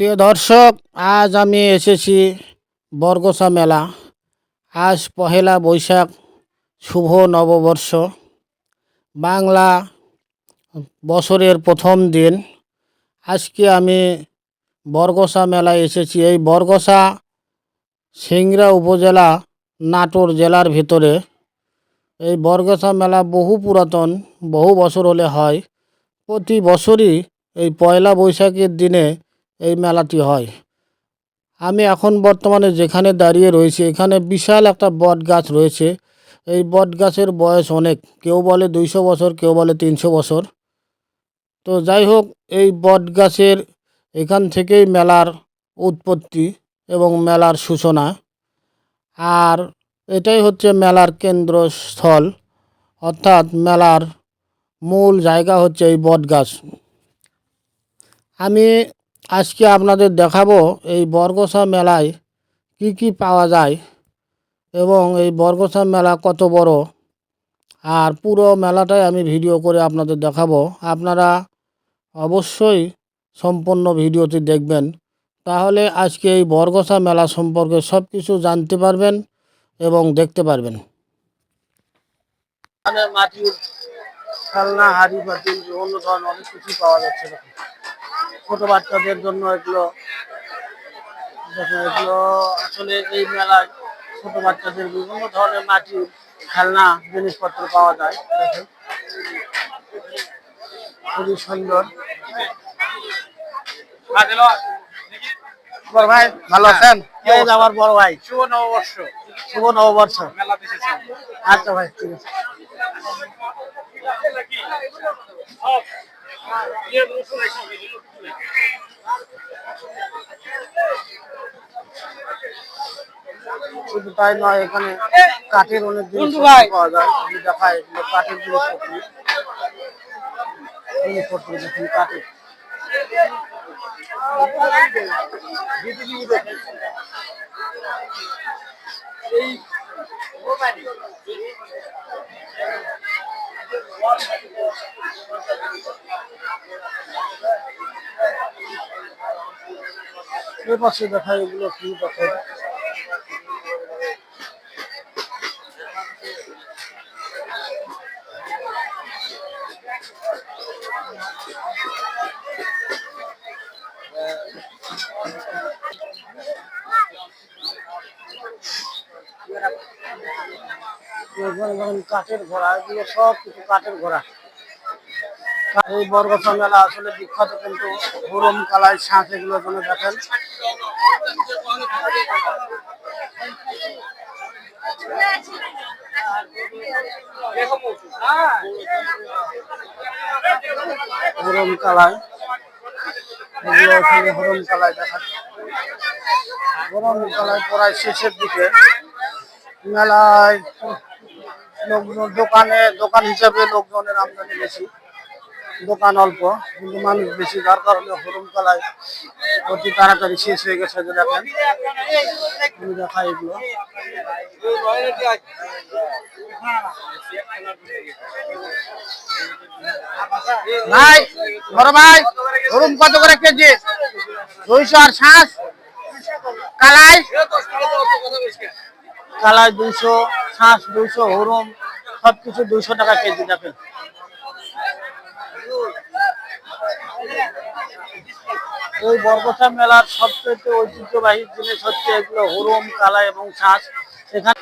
প্রিয় দর্শক, আজ আমি এসেছি বরগোসা মেলা। আজ পহেলা বৈশাখ, শুভ নববর্ষ। বাংলা বছরের প্রথম দিন। আজকে আমি বরগোসা মেলায় এসেছি। এই বরগোসা সিংড়া উপজেলা, নাটোর জেলার ভিতরে। এই বরগোসা মেলা বহু পুরাতন, বহু বছর হলে হয়। প্রতি বছরই এই পয়লা বৈশাখের দিনে এই মেলাটি হয়। আমি এখন বর্তমানে যেখানে দাঁড়িয়ে রয়েছি, এখানে বিশাল একটা বট গাছ রয়েছে। এই বট গাছের বয়স অনেক, কেউ বলে দুইশো বছর, কেউ বলে তিনশো বছর। তো যাই হোক, এই বট গাছের এখান থেকেই মেলার উৎপত্তি এবং মেলার সূচনা। আর এটাই হচ্ছে মেলার কেন্দ্রস্থল। অর্থাৎ মেলার মূল জায়গা হচ্ছে এই বট গাছ আমি আজকে আপনাদের দেখাবো এই বরগোসা মেলায় কি কি পাওয়া যায় এবং এই বরগোসা মেলা কত বড়। আর পুরো মেলাটাই আমি ভিডিও করে আপনাদের দেখাবো। আপনারা অবশ্যই সম্পূর্ণ ভিডিওটি দেখবেন। তাহলে আজকে এই বরগোসা মেলা সম্পর্কে সব কিছু জানতে পারবেন এবং দেখতে পারবেন। মাটির খেলনা, হাড়ি পাতিল বিভিন্ন ধরনের অনেক কিছু পাওয়া যাচ্ছে ছোট বাচ্চাদের জন্য এগুলো দেখুন এগুলো আসলে এই মেলায় ছোট বাচ্চাদের বিভিন্ন ধরনের মাটির খেলনা জিনিসপত্র পাওয়া যায় দেখুন। খুবই সুন্দর। বড় ভাই ভালো আছেন? এই আমার বড় ভাই। শুভ নববর্ষ। শুভ নববর্ষ। আচ্ছা ভাই ঠিক আছে। শুধু তাই নয় এখানে কাঠের অনেক জিনিস পাওয়া যায়। দেখাই কাঠের জিনিসপত্র জিনিসপত্র দেখুন কাঠের। এ পাশে দেখায় এগুলো কি দেখেন কাঠের ঘোড়া এগুলো সব কিছু কাঠের ঘোড়া। এই বরগছা মেলা আসলে বিখ্যাত কিন্তু গরম কালাই ছাঁচ এগুলো জন্য দেখেন। গরম কালায় এখানে গরম কালায় দেখা গরম কালায় প্রায় শেষের দিকে। মেলায় লোকজন, দোকানে, দোকান হিসাবে লোকজনের আমদানি বেশি। দোকান অল্প, কিন্তু মানুষ বেশি, যার কারণে হরুম কালায় অতি তাড়াতাড়ি শেষ হয়ে গেছে যে দেখেন। দেখাই এগুলো। ভাই, বড় ভাই হরুম কত করে কেজি? দুইশো আর শ্বাস কালাই? কালাই দুইশো শ্বাস দুইশো হরুম সবকিছু দুইশো টাকা কেজি দেখেন। ওই বরগোসা মেলার সবচেয়ে ঐতিহ্যবাহী জিনিস হচ্ছে এগুলো হরুম কালা এবং শ্বাস এখানে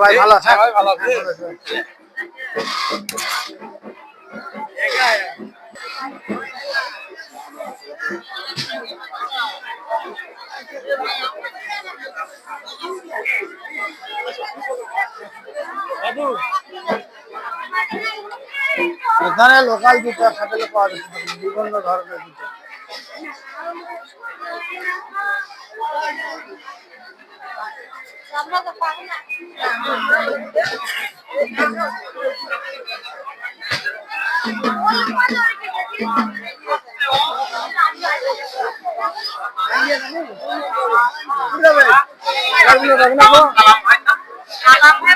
ভাই ভালো আছে? ভালো আছে। এখানে লোকাল জুতো সাথে পাওয়া যাচ্ছে বিভিন্ন ধরনের জুতো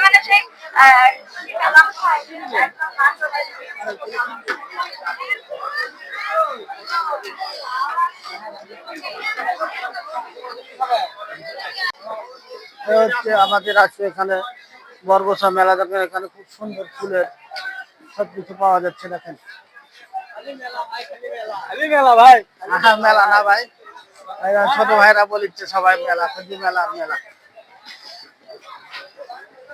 মানে সেই হচ্ছে আমাদের আছে এখানে বরগোসা মেলা দেখেন এখানে খুব সুন্দর ফুলের সবকিছু পাওয়া যাচ্ছে দেখেন। মেলা ভাই হ্যাঁ মেলা। না ভাই। ছোট ভাইরা বলিচ্ছে সবাই মেলা খুঁজি মেলা মেলা।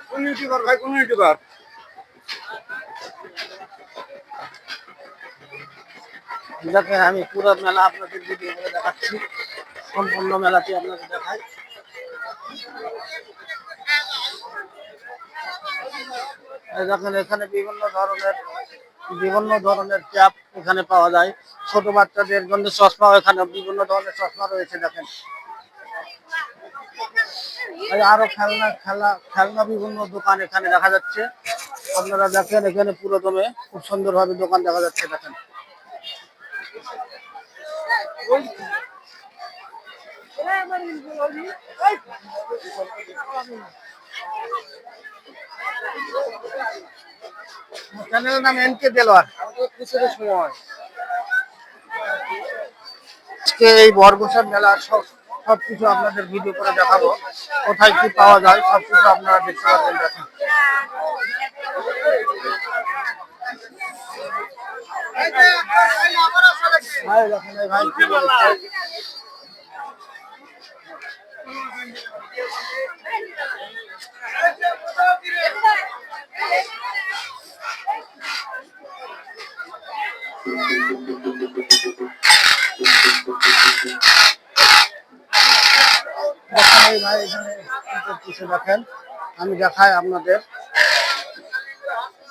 কোন ইউটিউবার ভাই কোন ইউটিউবার? দেখেন আমি পুরো মেলা আপনাদের ভিডিও করে দেখাচ্ছি, সম্পূর্ণ মেলাটি আপনাদের দেখাই। দেখেন, এখানে বিভিন্ন ধরনের বিভিন্ন ধরনের ক্যাপ এখানে পাওয়া যায়। ছোট বাচ্চাদের জন্য চশমা এখানে, বিভিন্ন ধরনের চশমা রয়েছে, দেখেন। আরও খেলনা, খেলা, খেলনা বিভিন্ন দোকান এখানে দেখা যাচ্ছে। আপনারা দেখেন, এখানে পুরো দমে খুব সুন্দরভাবে দোকান দেখা যাচ্ছে, দেখেন। চ্যানেলের নাম এন কে দেলোয়ার। সময় আজকে এই বরগোসার মেলা সব সবকিছু আপনাদের ভিডিও করে দেখাবো। কোথায় কি পাওয়া যায়, সবকিছু আপনারা দেখতে পাবেন দেখেন ভাই দেখেন এই ভাই কি বলছে দেখেন এই ভাই এখানে কি দেখেন আমি দেখাই আপনাদের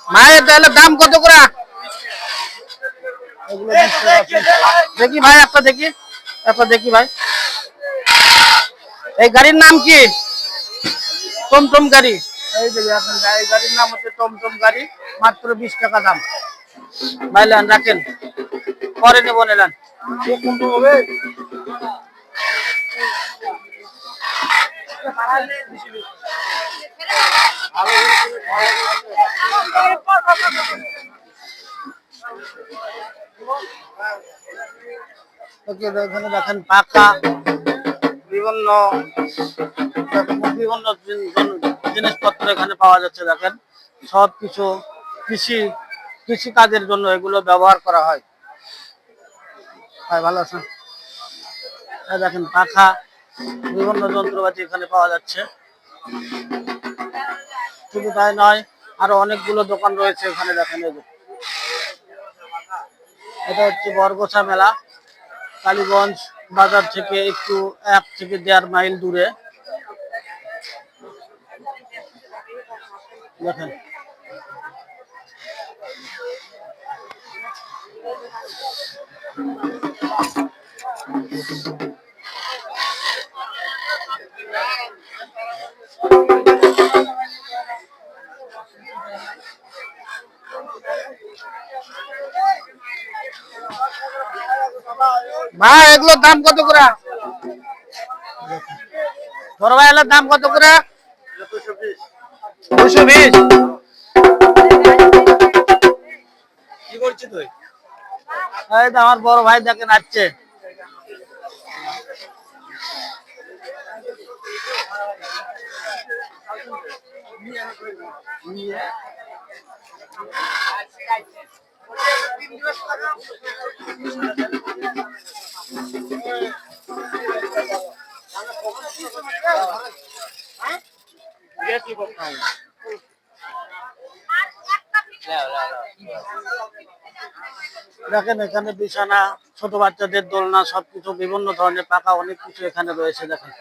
মায়ের তাহলে দাম কত করে? এগুলো। দেখি ভাই একটা দেখি। একটা দেখি ভাই। এই গাড়ির নাম কি? টমটম গাড়ি। এই যে দেখেন এই গাড়ির নাম হচ্ছে টমটম গাড়ি মাত্র বিশ টাকা দাম। ভাইলান রাখেন। পরে নেব নিলাম। কোনটা হবে এখানে দেখেন পাকা, বিভিন্ন বিভিন্ন জিনিসপত্র এখানে পাওয়া যাচ্ছে, দেখেন। সব কিছু কৃষি কৃষি কাজের জন্য এগুলো ব্যবহার করা হয়। ভাই, ভালো আছেন? দেখেন পাখা, বিভিন্ন যন্ত্রপাতি এখানে পাওয়া যাচ্ছে। শুধু তাই নয়, আরও অনেকগুলো দোকান রয়েছে এখানে, দেখেন। এটা হচ্ছে বরগোছা মেলা কালীগঞ্জ বাজার থেকে একটু এক থেকে দেড় মাইল দূরে। দেখেন। ভাই এগুলোর দাম কত করে? বড় ভাই এগুলোর দাম কত করে? দুশো বিশ। এই তো আমার বড় ভাই দেখে নাচছে। Yeah. দেখেন এখানে বিছানা, ছোট বাচ্চাদের দোলনা, সবকিছু বিভিন্ন ধরনের পাকা অনেক কিছু এখানে রয়েছে, দেখেন।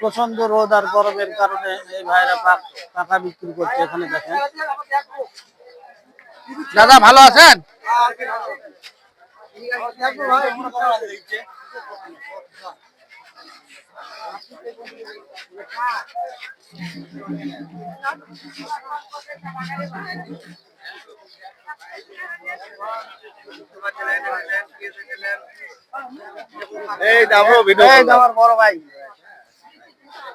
প্রচণ্ড রোদ আর গরমের কারণে এই ভাইরা পাক- বিক্রি করছে এখানে দেখেন। দাদা ভালো আছেন? এই দামো ভিডিও এই যে বড় ভাই।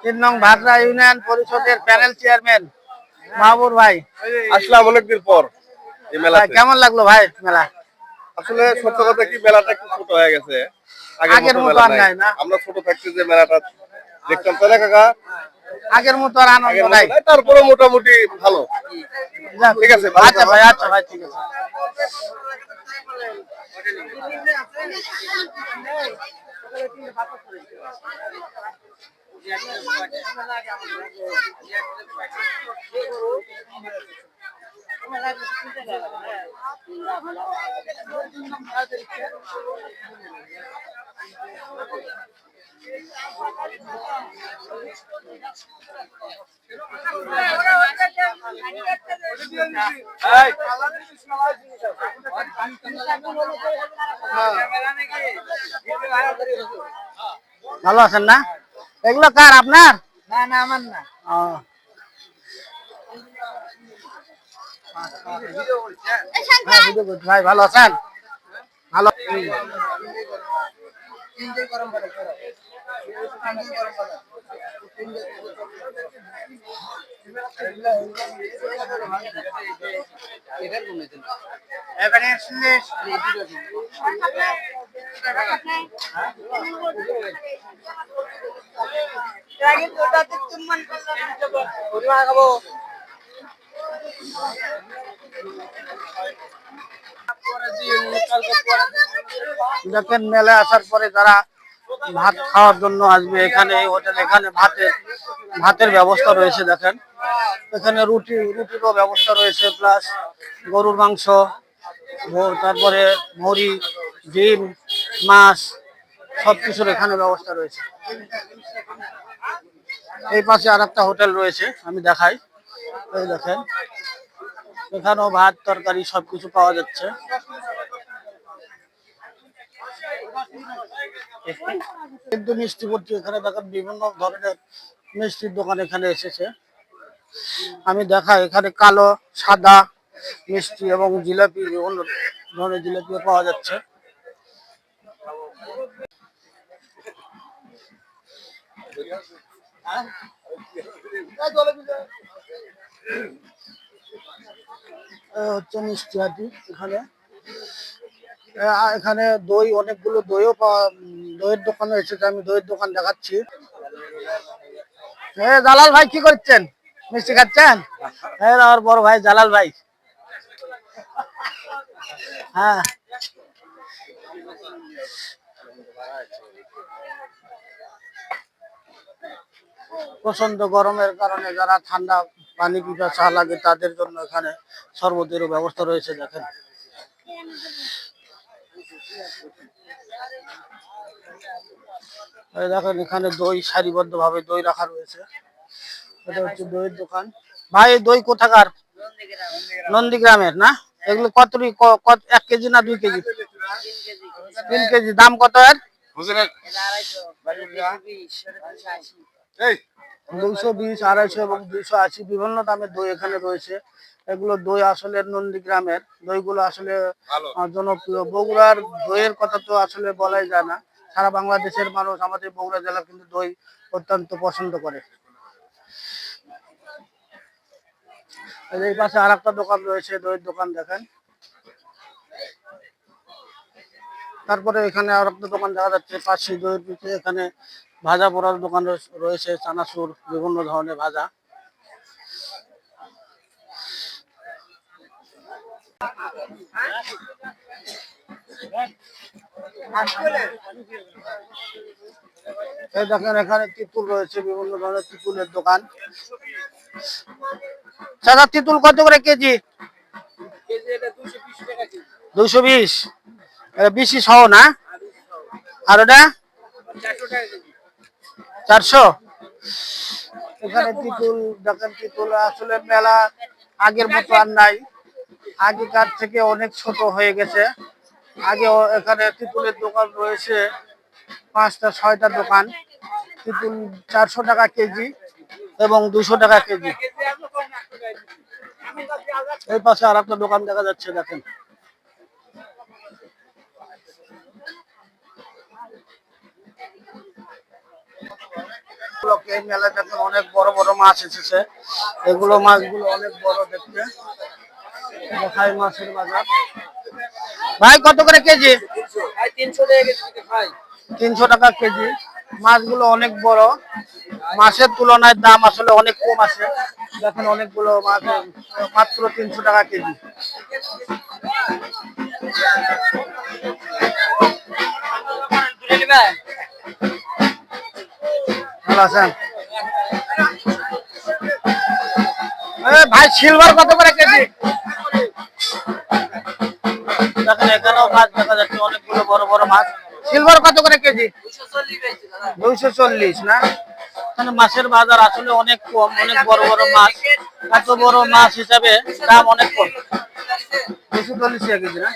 তিন নং ভাগরা ইউনিয়ন পরিষদের প্যানেল চেয়ারম্যান মাহবুর ভাই। আসলাম অনেকদিন পর এই মেলাতে। কেমন লাগল ভাই মেলা? আসলে সত্য কথা কি মেলাটা একটু ছোট হয়ে গেছে। আগের মতো মেলা আর নাই, না? আমরা ছোট থাকতে যে মেলাটা দেখতাম না কাকা? আগের মতো আর আনন্দ নাই, তারপরে মোটামুটি ভালো। ঠিক আছে, আচ্ছা ভাই আচ্ছা ভাই ঠিক আছে। ভালো আছেন না এগুলো কার আপনার? না না আমার না। হ্যাঁ, ভাই ভালো আছেন? ভালো। দেখেন মেলা আসার পরে তারা ভাত খাওয়ার জন্য আসবে, এখানে, হোটেল এখানে ভাতের ভাতের ব্যবস্থা রয়েছে, দেখেন। এখানে রুটি, রুটিরও ব্যবস্থা রয়েছে প্লাস গরুর মাংস তারপরে মুড়ি, ডিম, মাছ সব কিছুর এখানে ব্যবস্থা রয়েছে। এই পাশে আর একটা হোটেল রয়েছে, আমি দেখাই। এই দেখেন, এখানেও ভাত, তরকারি সবকিছু পাওয়া যাচ্ছে। কিন্তু মিষ্টি ভর্তি এখানে দেখেন বিভিন্ন ধরনের মিষ্টির দোকান এখানে এসেছে। আমি দেখা এখানে কালো, সাদা, মিষ্টি এবং জিলাপি বিভিন্ন ধরনের জিলাপিও পাওয়া যাচ্ছে। হচ্ছে মিষ্টি হাটি এখানে। এখানে দই, অনেকগুলো দইও পাওয়া, দইয়ের দোকানে এসেছে আমি দইয়ের দোকান দেখাচ্ছি। হ্যাঁ দালাল ভাই, কি করছেন? মিষ্টি খাচ্ছেন? আমার বড় ভাই জালাল ভাই। হ্যাঁ। প্রচণ্ড গরমের কারণে যারা ঠান্ডা পানি পিপাসা লাগে, তাদের জন্য এখানে শরবতেরও ব্যবস্থা রয়েছে, দেখেন। দেখেন, এখানে দই সারিবদ্ধ ভাবে দই রাখা রয়েছে। এটা হচ্ছে দইয়ের দোকান। ভাই দই কোথাকার? নন্দীগ্রামের না? এগুলো কত এক কেজি না দুই কেজি? তিন কেজি। দাম কত এর? দুইশো বিশ আড়াইশো এবং দুইশো আশি বিভিন্ন দামের দই এখানে রয়েছে। এগুলো দই আসলে নন্দীগ্রামের দইগুলো আসলে জনপ্রিয়। বগুড়ার দইয়ের কথা তো আসলে বলাই যায় না। সারা বাংলাদেশের মানুষ আমাদের বগুড়া জেলা কিন্তু দই অত্যন্ত পছন্দ করে। এই পাশে আর একটা দোকান রয়েছে, দইয়ের দোকান দেখেন। তারপরে এখানে আর একটা দোকান দেখা যাচ্ছে, পাশে দইয়ের পিঠে, এখানে ভাজা পোড়ার দোকান রয়েছে- চানাচুর, বিভিন্ন ধরনের ভাজা। দেখেন এখানে তিতুল রয়েছে, বিভিন্ন ধরনের তিতুলের দোকান। চাচা তিতুল কত করে কেজি? দুশো বিশ। বিশি সহ না? আর ওটা? চারশো। এখানে তিতুল দেখেন তিতুল, আসলে মেলা আগের মতো আর নাই। আগেকার থেকে অনেক ছোট হয়ে গেছে। আগে এখানে তিতুলের দোকান রয়েছে, পাঁচটা, ছয়টা দোকান। তিতুল চারশো টাকা কেজি। এবং দুশো টাকা কেজি। এই পাশে আর একটা দোকান দেখা যাচ্ছে দেখেন। এই মেলায় দেখেন অনেক বড় বড় মাছ এসেছে। এগুলো মাছগুলো অনেক বড় দেখতে। দেখাই মাছের বাজার। ভাই কত করে কেজি। তিনশো টাকা কেজি। মাছগুলো অনেক বড়। মাছের তুলনায় দাম আসলে অনেক কম আছে। দেখেন অনেকগুলো মাছ, মাত্র তিনশো টাকা কেজি। ভাই সিলভার কত করে কেজি? দেখেন এখানেও মাছ দেখা যাচ্ছে, অনেকগুলো বড় বড় মাছ। সিলভার কত করে কেজি? দুইশো চল্লিশ না? এখানে মাছের বাজার আসলে অনেক কম অনেক বড় বড় মাছ। এত বড় মাছ হিসাবে দাম অনেক কম। দুশো চল্লিশ টাকা কেজি না?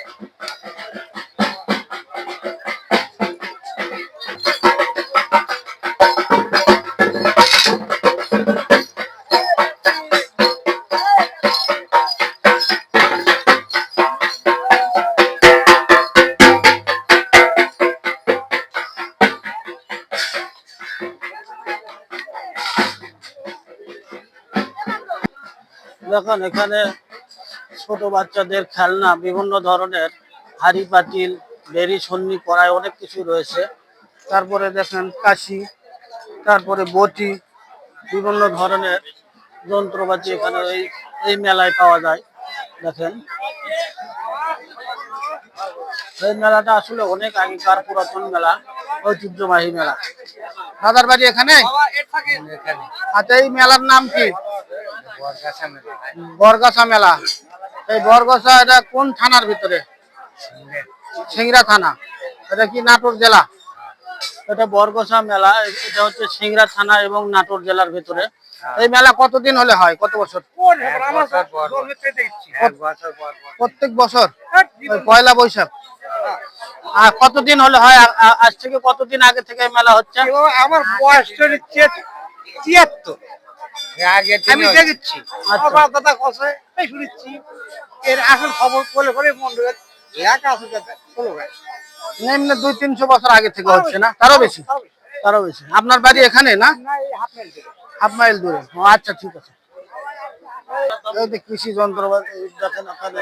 দেখুন এখানে ছোট বাচ্চাদের খেলনা বিভিন্ন ধরনের হাড়ি পাতিল বেরি সন্নি কড়াই অনেক কিছু রয়েছে। তারপরে দেখেন কাশি তারপরে বটি বিভিন্ন ধরনের যন্ত্রপাতি এখানে এই এই মেলায় পাওয়া যায়। দেখেন এই মেলাটা আসলে অনেক আগেকার পুরাতন মেলা ঐতিহ্যবাহী মেলা। দাদার বাড়ি এখানে? আচ্ছা এই মেলার নাম কি? বরগাছা মেলা এই বরগাছা এটা কোন থানার ভিতরে? সিংড়া। থানা। এটা কি নাটোর জেলা? এটা বরগাছা মেলা এটা হচ্ছে সিংড়া থানা এবং নাটোর জেলার ভিতরে। এই মেলা কতদিন হলে হয়? কত বছর? প্রত্যেক বছর? পয়লা বৈশাখ। আর কতদিন হলে হয়? আজ থেকে কতদিন আগে থেকে মেলা হচ্ছে? আমার বয়স তিয়াত্তর আমি দেখেছি। আমার কথা কথা শুনেছি। এর আসল খবর বলে মনে হয় ভাই। এমনি দুই তিনশো বছর আগে থেকে হচ্ছে না? তারও বেশি? তারও বেশি। আপনার বাড়ি এখানে না? হাফ মাইল দূরে। আচ্ছা ঠিক আছে। কৃষি যন্ত্রপাতি দেখেন ওখানে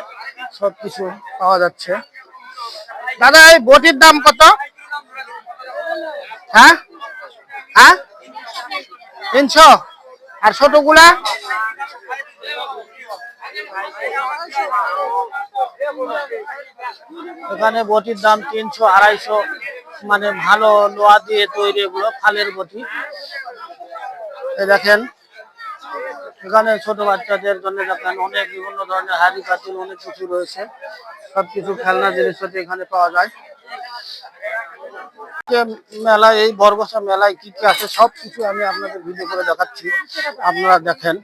সব পাওয়া যাচ্ছে। দাদা এই বটির দাম কত? হ্যাঁ? হ্যাঁ? তিনশো? আর ছোটগুলা? এখানে বটির দাম তিনশো আড়াইশো। মানে ভালো লোহা দিয়ে তৈরি এগুলো, ফালের বটি। দেখেন, এখানে ছোট বাচ্চাদের জন্য দেখেন অনেক বিভিন্ন ধরনের হাড়ি পাতিল অনেক কিছু রয়েছে। সবকিছু খেলনা জিনিসপাতি এখানে পাওয়া যায়। মেলায়, এই বরগসা মেলায় কি কি আছে, সব কিছু আমি আপনাদের ভিডিও করে দেখাচ্ছি। আপনারা দেখেন।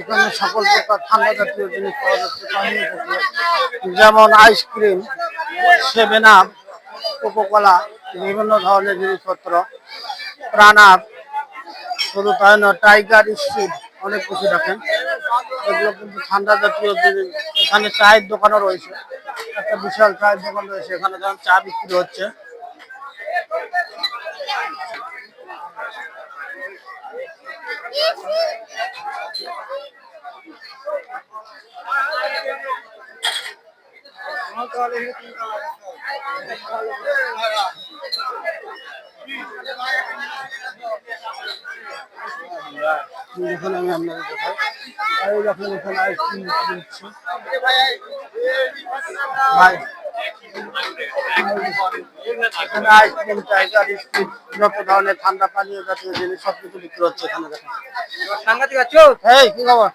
এখানে সকল প্রকার ঠান্ডা জাতীয় জিনিস পাওয়া যাচ্ছে যেমন আইসক্রিম সেভেন আপ কোকোকলা বিভিন্ন ধরনের জিনিসপত্র প্রাণ আপ শুধু তাই নয় টাইগার স্ট্রিট অনেক কিছু দেখেন। এগুলো কিন্তু ঠান্ডা জাতীয় জিনিস। এখানে চায়ের দোকানও রয়েছে। একটা বিশাল চায়ের দোকান রয়েছে। এখানে যেমন চা বিক্রি হচ্ছে। এখানে আমি আপনাদের দেখাই আর এই দেখেন এখানে আইসক্রিম ভাই আইসক্রিম টাইগার যত ধরনের ঠান্ডা পানীয় জিনিস সব কিছু বিক্রি হচ্ছে এখানে দেখেন সাংঘাতিক আছো হ্যাঁ কি খবর